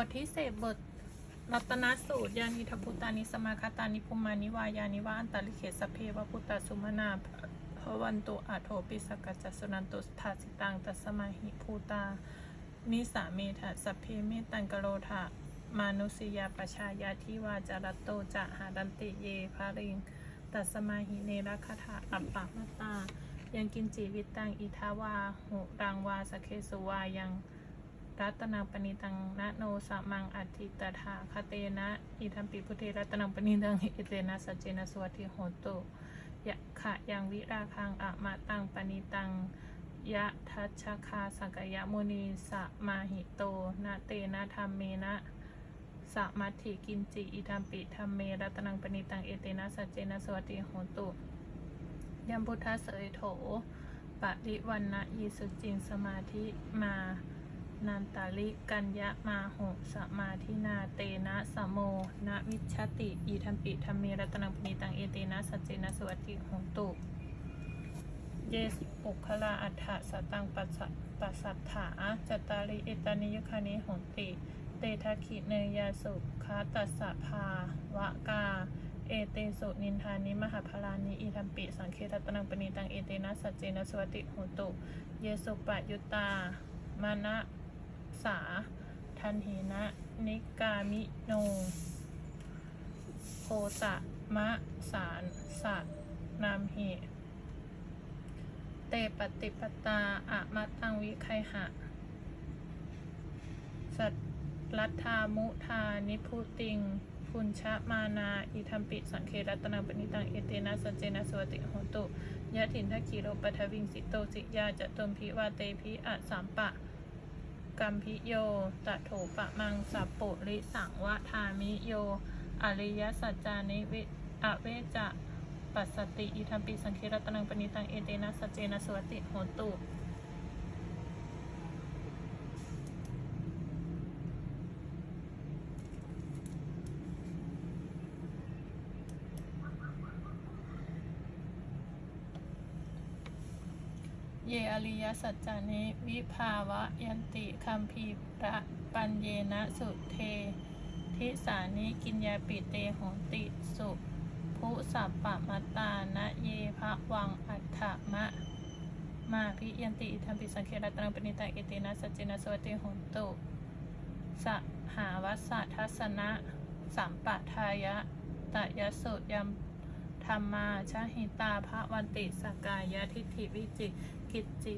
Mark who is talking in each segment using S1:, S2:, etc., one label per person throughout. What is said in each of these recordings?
S1: บทที่เศษบทรัตนสูตรยานิทพุตานิสมาคาตานิพุมานิวายานิวาอันตาลิเขสเพวพุตตาสุมานาภวันตุอาโทปิสกัจจสุนันตุทาสิตังตัสมาหิภูตานิสาเมธะสัพเพเมตังกโรธะมานุสยาปชายาทิวาจารตโตจะหาดันติเยภาริงตัสมาหิเนรคาถาอัปปะมตตา ยังกินจีวิตังอิทาวาหุรังวาสเคสุวายัง รัตนังปณิตังนะโนสะมังอัติตถาคเตนะอิทัมปิพุทเทรัตนังปณิตังอิเตนะสัจเจนะสวัสดิโหตุยะขะยังวิราคังอะมะตังปณิตังยะทัชชะคาสังกยมุนีสะมาหิโตนะเตนะธรรมเมนะสะมัตถิกินจิอิทัมปิธรรมเมรัตนังปณิตังเอเตนะสัจเจนะสวัสดิโหตุยัมพุทธเสยโถปริวันนะยีสุจินสมาธิมา นันตาลิกัญญะมาโหสมาธินาเตนะสะโมนะวิชติอีทัมปิธรรมเมรัตนังปณิตังเอเตนะสัจเจนะสวัสดิโหตุเยสปุคลาอัฏฐสตังปัสสะปัสสัทธาจตาริเอตานิยุคานิหนติ เตทัคขิเนยาสุคาตัสสะภาวะกา เอเตสุนินทานิมหาพลานิอิทัมปิสังเครัตนังปณิตังเอเตนะสัจเจนะสวัสดิโหตุ เยสุปะยุตตามานะ สาทันเหนะนิกามิโนโคตะมะสารสะนามเหเตปฏิปตาอะมะตังวิไคหะ สัตรัทธามุทานิพุติงพุญชะมานาอิทัมปิสังเครัตนังปณิตังเอเตนะสัจเจนะสวติโหตุยะถินทกิโรปทวิงสิโตสิยาจะตมพิวาเตพิอะสามปะ กัมพิโยตะโถปะมังสัปปุริสังวะทามิโย อริยสัจจานิวิอเวจะปัสสติอิทัมปิสังเครัตนังปณิตังเอเตนะสเจนะสวติโหตุ เยสัจจานิวิภาวะยันติคัมภีระปัญเยนะสุเท ทิสานิกินยาปิเตหนติสุภุสัพปะมตตานะเยภะวังอัฏฐมะ มาพิยันติอิทัมปิสังเครตังปณิตาเอเตนะสัจเจนะสวติหนตุสหาวัสสะทัสนะสัมปะทายะตะยสุยมธรรมาชหิตาภะวันติสกายะทิฏฐิวิจิ กิจจิ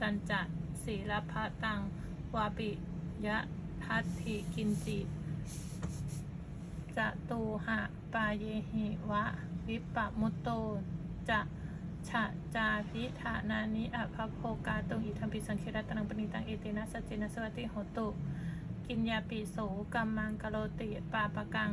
S1: ตันจะศีลพะตัง วาปิยะทัตถิกินจิจะตูหะปาเยหิวะ วิปปะมุตโต จะฉะจาพิธานานิอภโภกาตุงอิทัมปิสังเครตนังปณิตังเอเตนะสจเจนะสวัติโหตุ กินยาปิโสกัมมังกโรติปาปะกัง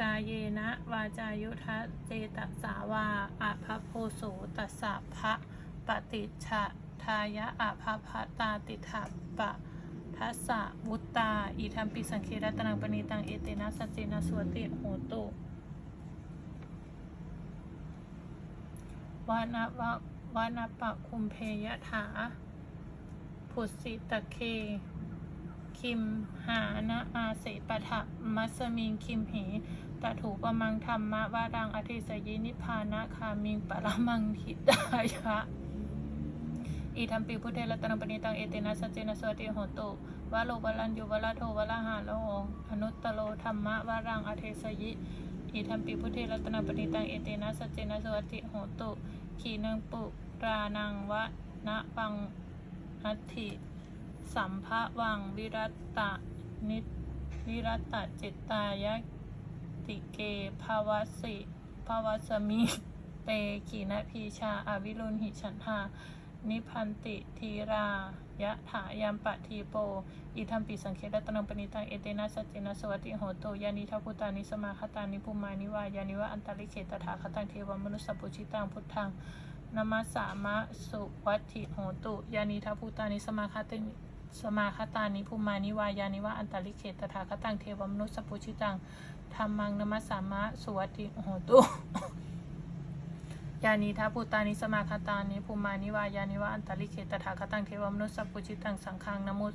S1: กาเยนะ วาจายุทะเจตสาวาอภะโพโสตัสสะภะ ปฏิชะทายะอะภะภะตาติถาปะทัสสะวุตตา อีทัมปิสังเครัตนังปณิตัง เอเตนะสัจเจนะสวติโหตุวานะวะวานะปะคุมเพยถา ผุสิตะเค คิมหานะอาเสปะทะมัสมิงคิมเหตถูปะมังธรรมะวารังอธิสยินิพพานะคามิงปะละมังหิตายะ อีทัมปิพุทเทรัตนังปณิตังเอเตนะสัจเจนะสวัสดิโหตุวะโลวะลันยุวะละโทวะละหาโลอนุตตโลธรรมะวารังอธิสยิอีทัมปิพุทเทรัตนังปณิตังเอเตนะสัจเจนะสวัสดิโหตุขีนังปุรานังวะนะปังอัตถิสัมภะวังวิรัตตะนิวิรัตตะจิตตายะติเกภาวสิภาวสมิเตขีนพีชาอวิรุณหิฉันหา นิพันติทีรายะถายามปะทีโป อิทัมปิสังเครัตนังปณิตังเอเตนะสัจเจนะสวัติโหโตยานิทัพุตานิสมาคตานิภูมานิวายานิวะอันตริเขตถาคตังเทวมนุสสปุชิตังพุทธังนามาสามะสุวัติโหตุยานิทัพุตานิสมาคติสมาคตานิภูมานิวายานิวะอันตริเขตถาคตังเทวมนุสสปุชิตังธรรมังนามาสามะสุวัติโหตุ ยานิทัพพุตานิสมาคตานิภูมานิวายานิวะอันตริเขตถาคตังเทวมนุสสปุชิตังสังฆังนมุ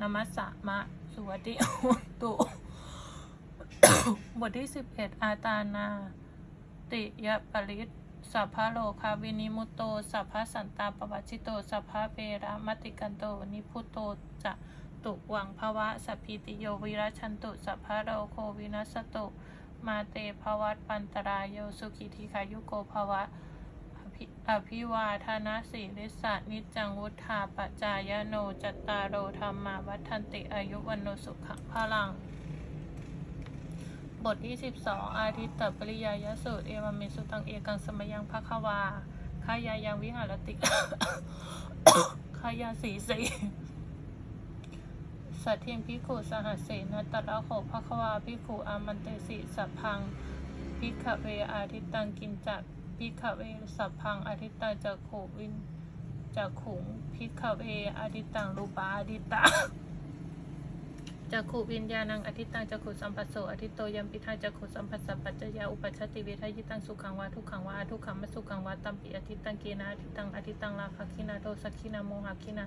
S1: นมัสสะมะสุวัติตุบทที่สิบเอ็ดอาตานา ติยปริตสัพพะโลคาวินิมุตโตสัพพะสันตาปวัชิโตสัพพะเปรามติกันโตนิพุตโตจะตุวังภวะสัพพิติโยวิรชันตุสัพพะโรโควินัสตุ มาเตภวัตปันตรายโยสุขิธิขายุโกภวะอภิวาทนาสีริสะนิจังวุธาปจายโนจัตตารโอธรรมาวัฒนติอายุวันโนสุขพลัง บทที่ 12 อาทิตตปริยายสูตร เอวามิสุตังเอกังสมยังภควาขายายังวิหารติขายาสีสี สัทเทมพิขุสหัสเสนตละโขภควาพิขุอามันเตสิสัพพังพิขเวอาทิตตังกินจักพิขเวสัพพังอาทิตตังจักขูวินจักขุงพิขเวอาทิตตังรูปาอาทิตตัง จักขุวิญญาณังอธิตังจักขุสัมปัสโสอธิโตยัมปิทังจักขุสัมปัสสปัจจยาอุปชติเวทายิตังสุขังวาทุขังวาทุขังมัสุขังวาตัมปิอธิตังเกนะอธิตังอธิตังลาภคินาโทสักขินาโมหคินา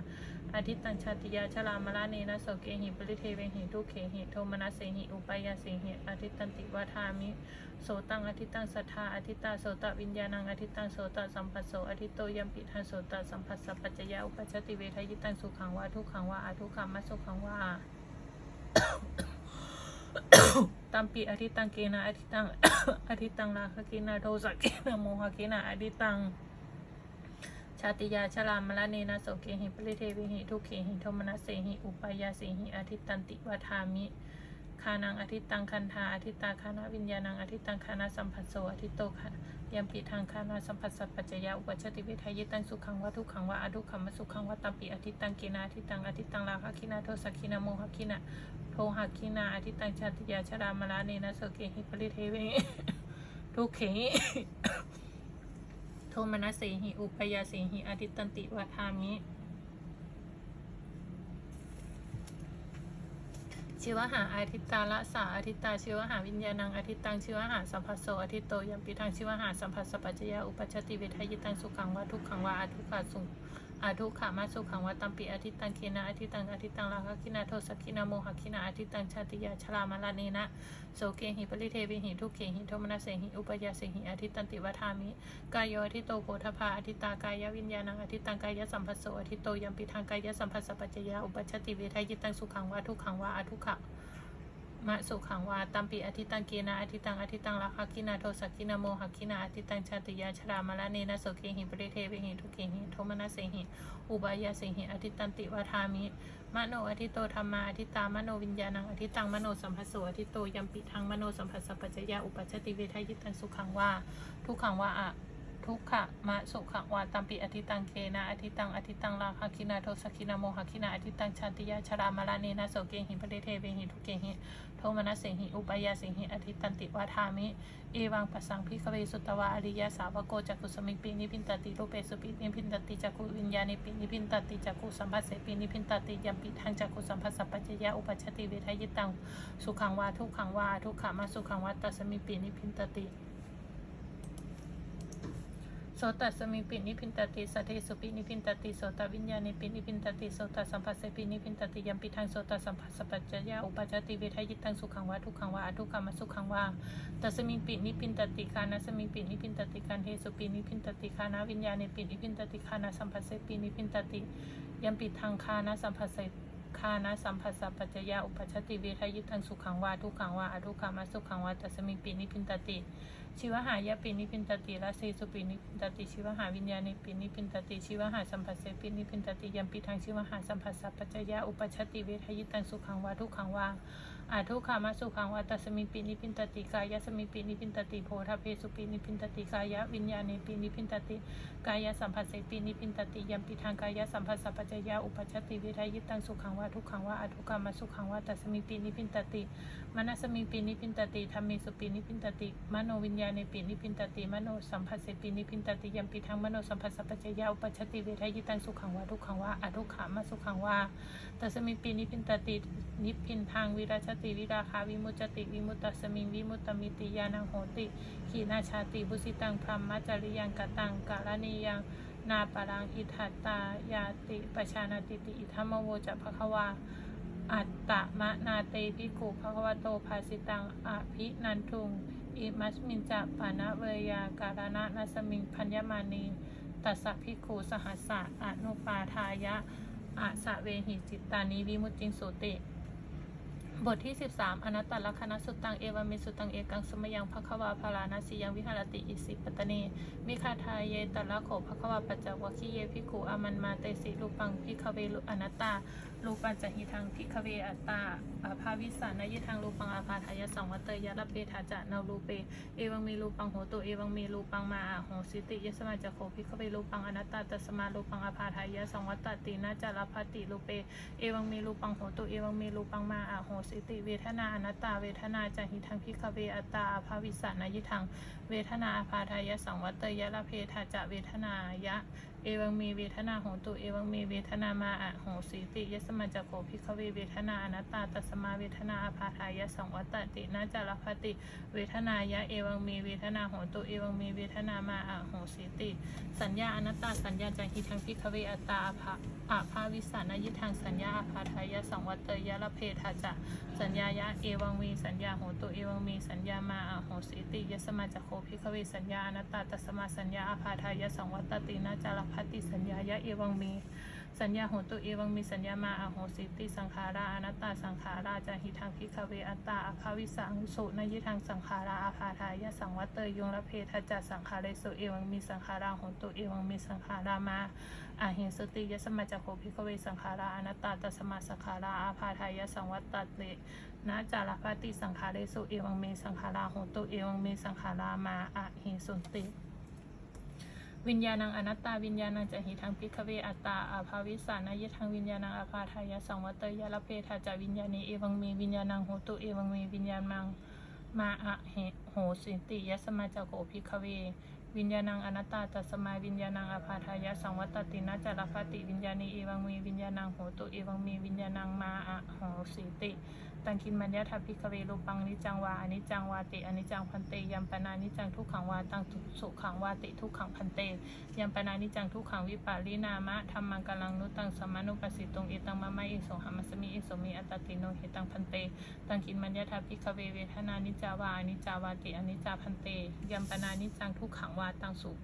S1: อธิตังชาติยาชลามลาเนนะโสเกหิปริเทเวหิทุเขหิโทมนัสเสหิอุปายาเสหิอธิตันติวาทามิโสตังอธิตังสัทธาอธิตาโสตวิญญาณังอธิตังโสตสัมปัสโสอธิโตยัมปิทังโสตสัมปัสสปัจจยาอุปชติเวทายิตังสุขังวาทุขังวาอาทุขังมัสุขังวา ตัมปีอธิตังเกนะอธิตังอธิตังราคะเกนะโทสะเกนะโมหะเกนะอธิตัง ชาติยาชรามละเนนะโสเกหิปริเทวิหิทุกเขหิโทมนัสเสหิอุปายาเสหิอธิตันติวาทามิคานังอธิตังคันธาอธิตาคานาวิญญาณังอธิตังคานาสัมผัสโสอธิโตคะ ยามปีทางคานาสัมผัสสะปัจจยาอุปชติวิทายตังสุขังวะทุกขังวะอทุกขังมะสุขังวะตัมปีอธิตังกินาอธิตังอธิตังราคะคินาโทสักขินาโมหะขินาโทหักขินาอธิตังชาติยาชรามลาเนนะโสเกหิปริเทเวทุกเขหิโทมนัสเสหิอุปยาเสหิอธิตันติวะทามิ ชิวหาอาทิตตาละสาอาทิตตาชิวหาวิญญาณังอาทิตตังชิวหาสัมภัสโสอาทิตโตยัมปิทังชิวหาสัมภัสสปัจจยาอุปชติเวทายตังสุขังวะทุกขังวะอาทุกขาสุ อาทุกขามาสุขังวะตัมปิอาทิตตังเคนะอาทิตตังอาทิตตังราคะคินาโทสกคินาโมหะคินาอาทิตตังชาติยาชรามาลาเนนะโสเกหิปริเทวิหิทุกเขหิโทมนัสเสหิอุปยาเสหิอาทิตตันติวะทามิกายโยอทิโตโพธพาอทิตากายวิญญาณังอทิตังกายสัมภัสโสอทิโตยัมปิทางกายสัมภัสสะปัจจยาอุปชติเวทายตังสุขังวะทุขังวะอาทุขะ มะสุขังวาตัมปิอทิตังเกนะอทิตังอทิตังราคะคินาโทสักคินาโมหคินาอทิตังชาติยาชรามละเนนะโสเกหิปริเทเวหิทุกเกหิโทมนัสเสหิอุบายาเสหิอทิตันติวาทามิมโนอทิโตธรรมาอทิตามโนวิญญาณังอทิตังมโนสัมภัสโสอทิโตยัมปิทังมโนสัมภัสสะปัจจยาอุปชติเวทายิตังสุขังวาทุกขังวาอะ ทุกขะมะสุขะวาตัมปิอธิตังเคนะอธิตังอธิตังราคะคินาโทสกคินาโมหคินาอธิตังชาติยาชรามาลาเนนะโสเกหิปริเทเวหิทุเกหิโทมนัสเสหิอุปยาเสหิอธิตันติวาทามิเอวังปัสสังพิคเวสุตวาอริยสาวโกจักขุสมิปีนิพินตติรูปเปสุปินิพินตติจักขุวิญญาณิปีนิพินตติจักขุสัมภัสเสปีนิพินตติยัมปิทังจักขุสัมภัสสะปัจจยาอุปชติเวทายตังสุขังวาทุกขังวาทุกขะมาสุขังวาตัสมิปีนิพินตติ โสตัสมิปินิพินตติสัทเทสุปินิพินตติโสตวิญญาณิปินิพินตติโสตสัมภัสสปินิพินตติยัมปิทังโสตสัมภัสสปัจจยาอุปจจติเวทายิตังสุขังวาทุกขังวาอทุกขังมสุขังวาตัสมิปินิพินตติคานะสมิปินิพินตติการเทสุปินิพินตติคานะวิญญาณิปินิพินตติคานะสัมภัสสปินิพินตติยัมปิทังคานะสัมภัสส คานะสัมผัสสะปัจจยาอุปชติเวทยิตังสุขังวาทุกขังวาอทุกขังมสุขังวาตัสมิปินิพินตติ ชีวหายาปินิพินตติละเซสุปินิพินตติชีวหาวิญญาณิปินิพินตติชีวหาสัมผัสเสปินิพินตติยัมปิทางชีวหาสัมผัสสัพพจยาอุปชติเวทยิตังสุขังวาทุกขังวา อาทุกขามาสุขังวาตัสมิปินิพินตติกายสมิปินิพินตติโพธาเพสุปินิพินตติกายะวิญญาณิปินิพินตติกายสัมผัสเสปินิพินตติยัมปิทางกายสัมผัสสัพพจยาอุปชติเวทายิตังสุขังวาทุกขังวาอาทุกขามาสุขังวาตัสมิปินิพินตติมนัสมิปินิพินตติธรรมิสุปินิพินตติมโนวิญญาณิปินิพินตติมโนสัมภัสเสปินิพินตติยัมปิทังมโนสัมภัสสะปัจจยาอุปชติเวทายตังสุขังวาทุกขังวาอทุกขามาสุขังวาตัสมิปินิพินตตินิพินทางวิราชติวิราคาวิมุจติวิมุตตสมิงวิมุตตมิติยานังโหติ ขีนาชาติบุสิตังพรหมจริยังกตังกาลนียังนาปารังอิทัตตายาติปชานาติติอิทัมมโวจะภควาอัตตมะนาเตภิกขุภควโตภาสิตังอภินันทุงอิมัสมินจะปานะเวยาการณะนัสมิงพัญญมานีตัสสะภิกุสหัสสะอนุปาทายะอาสะเวหิจิตตานิวิมุตติงสุติ บทที่ 13 อนัตตลักษณสุตัง เอวามิสุตัง เอกังสมยังภควาภารานาสิยังวิหารติ อิสิปตเน มิคาทายเยตละโขภควาปัจจวัคคีเยพิกุอามันมาเตสิรูปังพิคเวลุอนัตตารูปัญจหิทังพิคเวอัตตาอาภาวิสานยิทังรูปังอาภาทายะสังวัตเตยะระเปทาจะนารูเป เอวังมีรูปังโหตุ เอวังมีรูปังมาอาโหสิติยสมาจโคพิคเวรูปังอนัตตาตัสมารูปังอาภาทายะสังวัตตตินาจารพัตติรูเป เอวังมีรูปังโหตุ เอวังมีรูปังมาอาโหสิติเวทนาอนัตตาเวทนาจะหิทังพิคเวอัตตาภาวิสานยิทังเวทนาอาพาทายะสังวัตเตยะละเพทาจะเวทนายะ เอวังมีเวทนาโหตุเอวังมีเวทนามาอะโหสีติยสมาจโกภิกขเวเวทนาอนัตตาตัสมาเวทนาอาพาทายะสังวัตตินาจารพติ เวทนายะเอวังมีเวทนาโหตุเอวังมีเวทนามาอะโหสีติ สัญญาอนัตตาสัญญาจังหิทังภิกขเวอัตตาอาภาอาภาวิสานายิทังสัญญาอาพาทายะสังวัตเตยะละเพทาจะสัญญายะเอวังมีสัญญาโหตุเอวังมีสัญญามาอะโหสิติยสมาจโคภิกเวสัญญาอนตตาตัสมาสัญญาอาภาทายะสังวัตตินาจารพัติสัญญายะเอวังมีสัญญาโหตุเอวังมีสัญญามาอโหสิติสังขาราอนัตตาสังขาราจาหิทังภิกเวอัตตาอาภาวิสังสุนยิทังสังขาราอาภาทายะสังวัตเตยยงละเพทจัสสังขาเรสุเอวังมีสังขาราโหตุเอวังมีสังขารามาอาหิสติยสมาจโคภิกเวสังขาราอนัตตาตัสมาสังขาราอาภาทายะสังวัตติ นาจารพติสังขาเรสุเอวังเมสังขาราโหตุเอวังเมสังขารามาอะเหสุนติวิญญาณังอนัตตาวิญญาณังจะหิทังพิกเวอัตตาอาภาวิสานายทังวิญญาณังอาภาทายะสังวัตเตยะละเพทาจาวิญญาณีเอวังเมวิญญาณังโหตุเอวังเมวิญญาณมังมาอะเหโหสิติยสมาจโกพิกเว วิญญาณังอนัตตาตัสมาวิญญาณังอาภาทายะสังวัตตินาจารพติวิญญาณีเอวังเมวิญญาณังโหตุเอวังเมวิญญาณังมาอะโหสิติ ตังคินมัญญาทัพพิกเวรูปังนิจังวาอนิจังวาติอนิจังพันเตยัมปนานิจังทุกขังวาตังสุขังวาติทุกขังพันเตยัมปนานิจังทุกขังวิปารินามะธรรมังกลังนุตังสมานุปัสสิตงเอตังมะมะอโสหัมมัสมิอโสมิอัตติโนเหตังพันเตตังคินมัญญาทัพพิกเวเวทนานิจาวาอนิจาวาติอนิจาพันเตยัมปนานิจังทุกขังวาตังสุข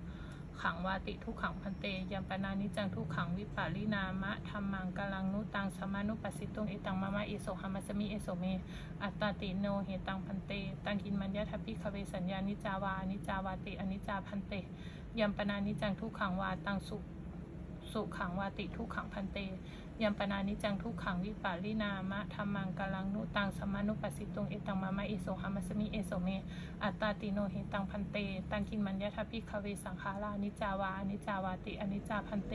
S1: ขังวาติทุกขังพันเตยัมปนานิจังทุกขังวิปารินามะธรรมังกลังนุตังสมานุปัสสิตุงเอตังมะมะเอโสหามัสมิเอโสเมอัตตาติโนเหตังพันเต ตังกินมัญญาทัพพิคเวสัญญานิจาวานิจาวาติอนิจจาพันเตยัมปนานิจังทุกขังวาตังสุสุขังวาติทุกขังพันเตยัมปนานิจังทุกขังวิปารินามะธรรมังกลังนุตังสมานุปัสสิตุงเอตังมะมะเอโสหัมมัสมิเอโสเม อัตตาติโนเหตังพันเต ตังกินมัญญาทัพพิคเวสังขารานิจาวานิจาวาติอนิจาพันเต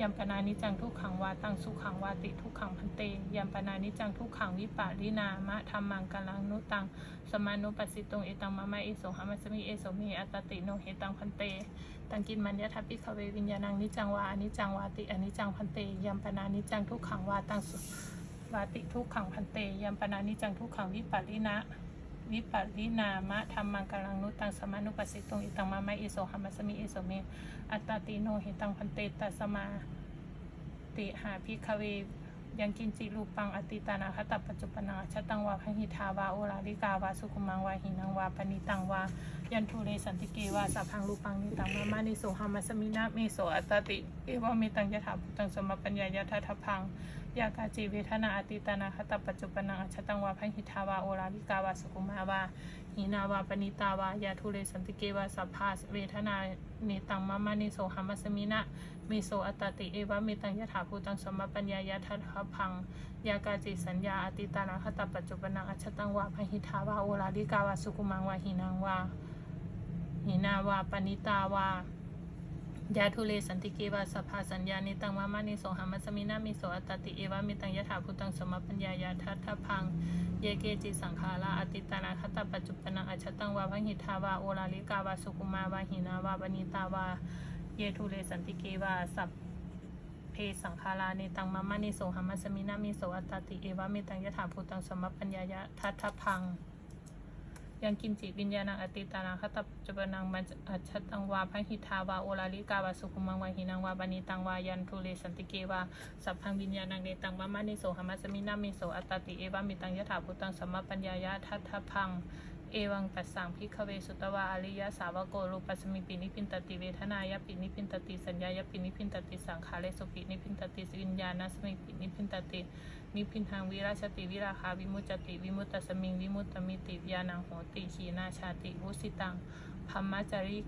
S1: ยัมปนานิจังทุกขังวาตังสุขังวาติทุกขังพันเตยัมปนานิจังทุกขังวิปารินามะธรรมังกลังนุตังสมานุปัสสิตงเอตังมะมะเอโสหามัสมิเอโสเม อัตตติโนเหตังพันเต ตังกินมัญญาทัพพิคเววิญญาณังนิจังวานิจังวาติอนิจังพันเตยัมปนานิจังทุกขังวาตังสุวาติทุกขังพันเตยัมปนานิจังทุกขังวิปารินะวิปัสสินามะธรรมังกลังนุตังสมานุปัสสิตงอิตังมะมอิโสหัมัสมิอิโสเมอัตตติโนเหตังพันเตตัสมาติหาพิคเว ยังกินจิรูปังอติตานาคตัปปัจจุปนังชตังวาพหิทาวาโอลาลิกาวาสุขุมังวาหินังวาปณิตังวายันทุเรสันติเกวาสัพพังรูปังนิตังมามานิโสหัมมัสมินะเมโสอัตติเอวะเมตังยะถาพุตังสมปัญญายะทัทพังยากาจีเวทนาอติตานาคตปัจจุปนังอชตังวาพหิทาวาโอลาลิกาวาสุขุมาวา หินาวาปณิตาวายาทุเรสันติเกวาสัพพาสเวทนาเนตังมามานิโสหามัสมินะเมโสอัตติเอวะเมตังยะถาภูตังสมปัญญายะทัทพังยากาจิสัญญาอติตานาคตปัจจุปนังอัชตังวาพหิทาวาโอลาลิกาวาสุขุมังวาหินังวาหินาวาปณิตาวา ยาทุเลสันติเกวาสภาสัญญานิตังมามานิโสหามัสมินามิโสอัตติเอวามิตังยะถาพุตังสมปัญญายาทัตถพัง เยเกจิสังขาราอติตานาคตาปัจจุปนังอัชตังวาพังหิทาวาโอลาลิกาวาสุกุมาวาหินาวาปณิตาวา เยทุเลสันติเกวาสัพเพสังขารานิตังมามานิโสหามัสมินามิโสอัตติเอวามิตังยะถาพุตังสมปัญญายาทัตถพัง ยังกินจิตวิญญาณังอติตานังคตปัจจุบันังมัจอัจฉตังวาพหิทาวาโอลาลิกาวาสุขุมังวาหินังวาบานิตังวายันทุเลสันติเกวาสัพพังวิญญาณังเนตังวามานิโสหมัสมินามิโสอัตตติเอวามิตังยถาภูตังสัมมาปัญญายะทัตถพัง เอวังตัสสังพิกเวสุตวาอริยสาวโกรูปัสมิปินิพินตติเวทนายปินิพินตติสัญญายปินิพินตติสังขารเลสุปินิพินตติวิญญาณสมิปินิพินตตินิพินทางวิราชติวิราคาวิมุจติวิมุตตสมิงวิมุตตมิติญาณังโหติขีนาชาติวุสิตังพัมมจาริ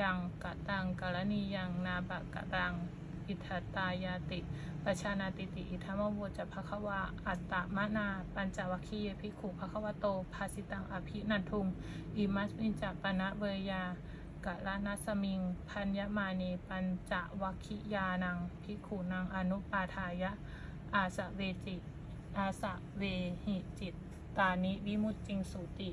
S1: ยังกะตังกะรณียังนาบะกะตัง อิทัตายาติปชานาติติ อิทัมมโวจะภควา อัตตมนา ปัญจวัคคียภิกขุภควโต ภาสิตังอภินันทุง อิมัสมินจะปนะเวยากะละนัสมิง พัญญมานีปัญจวัคคียานังภิกขุนังอนุปาทายะ อาสะเวจิ อาสะเวหิจิต ตานิวิมุตติงสุติ